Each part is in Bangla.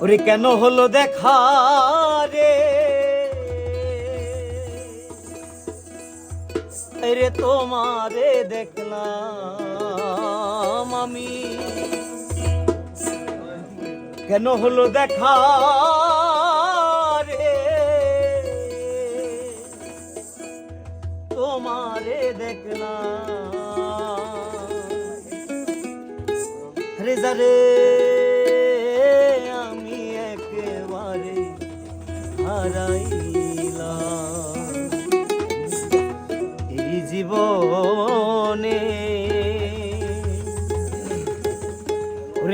ওরে কেন হলো দেখা রে? রে তোমারে দেখলাম আমি। কেন হলো দেখা রে? তোমারে দেখলাম। রে।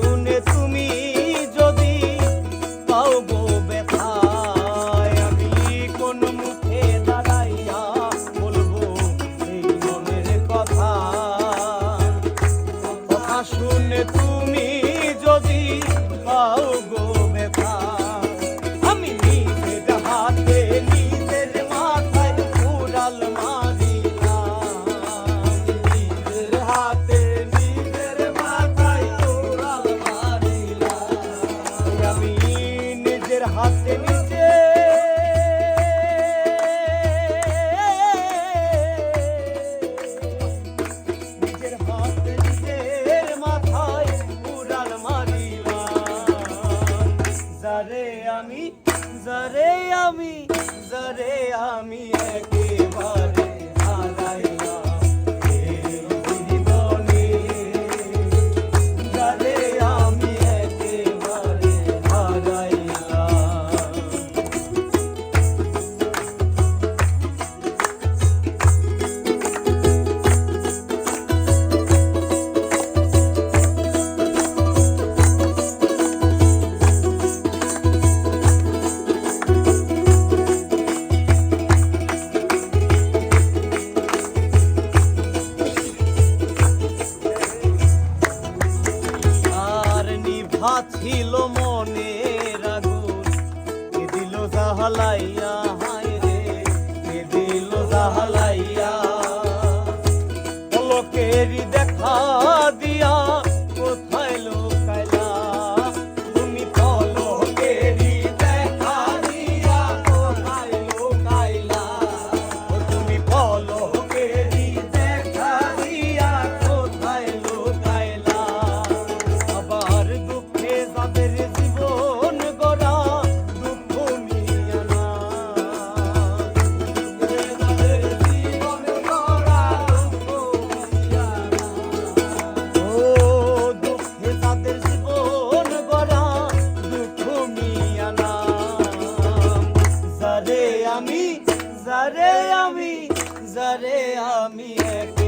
শুনে তুমি যদি পাও গো আমি কোন মুখে দাঁড়াইয়া বলব কথা। শুনে তুমি যদি যারে মনে আগুন কে দিল জাহালাইয়া হায় রে কে দিল জাহালাইয়া। পলকেরি দেখা যারে আমি এক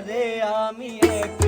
রে আমি এক